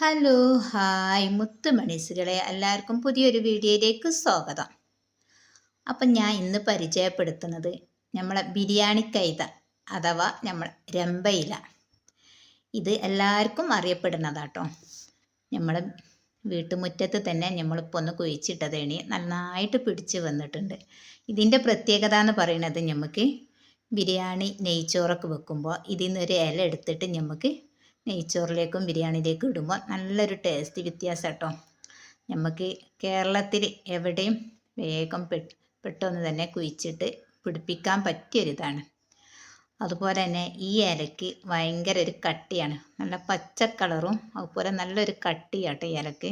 Hello hi മുത്ത് മണീസുകളെ എല്ലാവർക്കും പുതിയൊരു വീഡിയോയിലേക്ക് സ്വാഗതം. അപ്പം ഞാൻ ഇന്ന് പരിചയപ്പെടുത്തുന്നത് നമ്മളെ ബിരിയാണി കൈത അഥവാ നമ്മൾ രമ്പയില. ഇത് എല്ലാവർക്കും അറിയപ്പെടുന്നതാട്ടോ. നമ്മൾ വീട്ടുമുറ്റത്ത് തന്നെ നമ്മളിപ്പോൾ ഒന്ന് കുഴിച്ചിട്ടതേണി നന്നായിട്ട് പിടിച്ച് വന്നിട്ടുണ്ട്. ഇതിന്റെ പ്രത്യേകത എന്ന് പറയുന്നത് നമുക്ക് ബിരിയാണി നെയ്ച്ചോറൊക്കെ വെക്കുമ്പോൾ ഇതിൽ നിന്നൊരു ഇല എടുത്തിട്ട് നമുക്ക് നെയ്ച്ചോറിലേക്കും ബിരിയാണിയിലേക്കും ഇടുമ്പോൾ നല്ലൊരു ടേസ്റ്റ് വ്യത്യാസം കേട്ടോ നമുക്ക് കേരളത്തിൽ എവിടെയും വേഗം പെട്ടെന്ന് തന്നെ കുഴിച്ചിട്ട് പിടിപ്പിക്കാൻ പറ്റിയൊരിതാണ്. അതുപോലെ തന്നെ ഈ ഇലക്ക് ഭയങ്കര ഒരു കട്ടിയാണ്. നല്ല പച്ച കളറും അതുപോലെ നല്ലൊരു കട്ടിയാട്ടോ ഈ ഇലക്ക്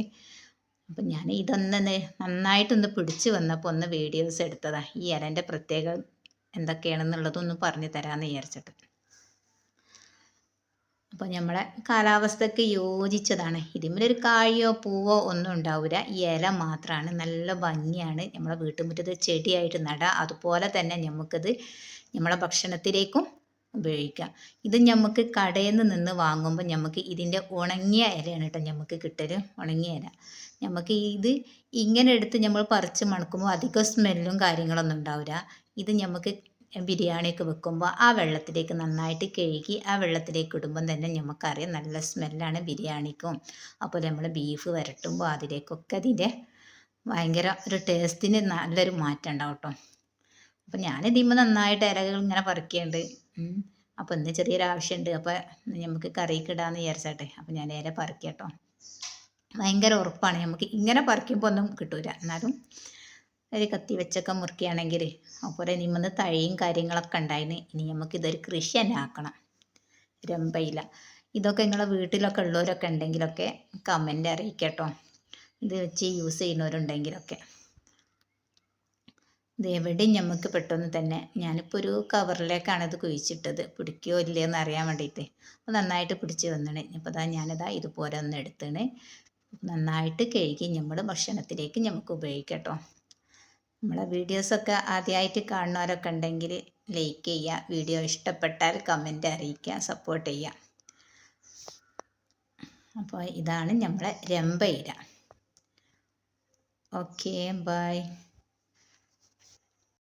അപ്പം ഞാൻ ഇതൊന്ന് നന്നായിട്ടൊന്ന് പിടിച്ച് വന്നപ്പോൾ ഒന്ന് വീഡിയോസ് എടുത്തതാണ് ഈ ഇലന്റെ പ്രത്യേകം എന്തൊക്കെയാണെന്നുള്ളതൊന്ന് പറഞ്ഞു തരാമെന്ന് വിചാരിച്ചിട്ട്. അപ്പോൾ നമ്മളെ കാലാവസ്ഥയ്ക്ക് യോജിച്ചതാണ്. ഇതിന്മേലൊരു കായോ പൂവോ ഒന്നും ഉണ്ടാവില്ല ഇല മാത്രമാണ് നല്ല ഭംഗിയാണ്. നമ്മളെ വീട്ടുമുറ്റത്ത് ചെടിയായിട്ട് നടാം. അതുപോലെ തന്നെ നമുക്കത് നമ്മളെ ഭക്ഷണത്തിലേക്കും ഉപയോഗിക്കാം. ഇത് നമുക്ക് കടയിൽ നിന്ന് വാങ്ങുമ്പോൾ നമുക്ക് ഇതിന്റെ ഉണങ്ങിയ ഇലയാണ് കേട്ടോ നമുക്ക് കിട്ടൽ ഉണങ്ങിയ ഇല. നമുക്ക് ഇത് ഇങ്ങനെ എടുത്ത് നമ്മൾ പറിച്ച് മണക്കുമ്പോൾ അധികം സ്മെല്ലും കാര്യങ്ങളൊന്നും ഉണ്ടാവില്ല ഇത് നമുക്ക് ബിരിയാണിയൊക്കെ വെക്കുമ്പോൾ ആ വെള്ളത്തിലേക്ക് നന്നായിട്ട് കഴുകി ആ വെള്ളത്തിലേക്ക് ഇടുമ്പം തന്നെ നമുക്കറിയാം നല്ല സ്മെല്ലാണ് ബിരിയാണിക്കും. അപ്പോൾ നമ്മൾ ബീഫ് വരട്ടുമ്പോൾ അതിലേക്കൊക്കെ അതിന്റെ ഭയങ്കര ഒരു ടേസ്റ്റിന് നല്ലൊരു മാറ്റം ഉണ്ടാവും കേട്ടോ അപ്പം ഞാൻ ഇതിമ്പോൾ നന്നായിട്ട് ഇലകൾ ഇങ്ങനെ പറിക്കുന്നുണ്ട് അപ്പോൾ ഇന്ന് ചെറിയൊരു ആവശ്യമുണ്ട്. അപ്പോൾ നമുക്ക് കറിക്ക് ഇടാമെന്ന് വിചാരിച്ചാട്ടെ. അപ്പോൾ ഞാൻ ഇല കേട്ടോ ഭയങ്കര ഉറപ്പാണ്. നമുക്ക് ഇങ്ങനെ പറിക്കുമ്പോൾ ഒന്നും കിട്ടൂല. എന്നാലും ഒരു കത്തി വെച്ചൊക്കെ മുറിക്കുകയാണെങ്കിൽ അതുപോലെ നിമ്മന്ന് തഴയും കാര്യങ്ങളൊക്കെ ഉണ്ടായിന്. ഇനി നമുക്ക് ഇതൊരു കൃഷി തന്നെ ആക്കണം. രമ്പയില. ഇതൊക്കെ നിങ്ങളെ വീട്ടിലൊക്കെ ഉള്ളവരൊക്കെ ഉണ്ടെങ്കിലൊക്കെ കമന്റ് അറിയിക്കട്ടോ. ഇത് വെച്ച് യൂസ് ചെയ്യുന്നവരുണ്ടെങ്കിലൊക്കെ. ഇത് എവിടെയും നമുക്ക് പെട്ടെന്ന് തന്നെ ഞാനിപ്പോൾ ഒരു കവറിലേക്കാണ് ഇത് കുഴിച്ചിട്ടത്. പിടിക്കുകയോ ഇല്ലയെന്ന് അറിയാൻ വേണ്ടിയിട്ട് അപ്പോൾ നന്നായിട്ട് പിടിച്ച് വന്നേ ഇപ്പോൾ ഇതാ ഞാനിതാ ഇതുപോലെ ഒന്ന് എടുത്തണ്. നന്നായിട്ട് കഴുകി നമ്മൾ ഭക്ഷണത്തിലേക്ക് നമുക്ക് ഉപയോഗിക്കട്ടോ. കേട്ടോ നമ്മളെ വീഡിയോസൊക്കെ ആദ്യമായിട്ട് കാണുന്നവരൊക്കെ ഉണ്ടെങ്കിൽ ലൈക്ക് ചെയ്യുക. വീഡിയോ ഇഷ്ടപ്പെട്ടാൽ കമന്റ് അറിയിക്കുക സപ്പോർട്ട് ചെയ്യുക. അപ്പോൾ ഇതാണ് നമ്മളെ രമ്പയില ഓക്കെ ബൈ